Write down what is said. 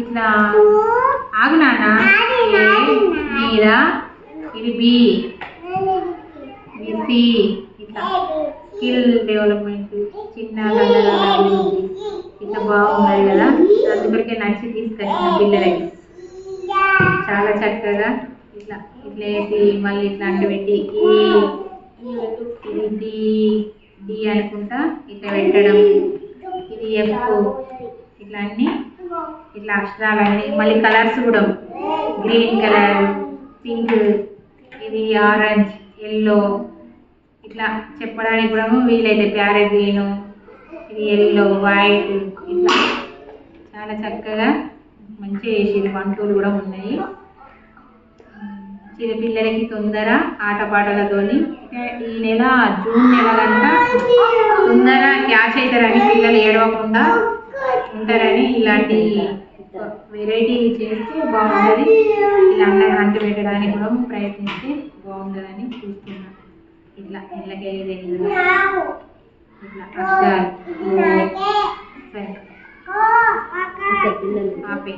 ఇట్లా ఆగు నాన్న. మీద ఇది బి ఇది సి ఇట్లా. స్కిల్ డెవలప్మెంట్ చిన్న ఇట్లా బాగున్నది కదా. అందుకొరకే నచ్చి తీసుకొచ్చిన పిల్లలకి. చాలా చక్కగా ఇట్లా ఇట్లా వేసి మళ్ళీ ఇట్లా అంట పెట్టి ఈ ఇది డి అనుకుంటా ఇట్లా పెట్టడం. ఇది ఎఫ్ ఇట్లా అన్ని ఇట్లా అక్షరాలన్నీ మళ్ళీ కలర్స్ కూడా. గ్రీన్ కలర్ పింక్ ఇది ఆరెంజ్ ఎల్లో ఇట్లా చెప్పడానికి కూడా వీలైతే ప్యారెట్ గ్రీను ఇది ఎల్లో వైట్ ఇట్లా. చాలా చక్కగా మంచిగా వేసేది వంటలు కూడా ఉన్నాయి. చిన్నపిల్లలకి తొందర ఆటపాటలతోని ఈ నెల జూన్ నెల కనుక తొందర క్యాచ్ అవుతారని పిల్లలు ఏడవకుండా ఉంటారని ఇలాంటి వెరైటీ చేస్తే బాగుంటుంది. ఇలా అంటు పెట్టడానికి కూడా ప్రయత్నిస్తే బాగుంటుందని చూస్తున్నాను ఇట్లా ఇళ్ళకే ఇట్లా ఆపే.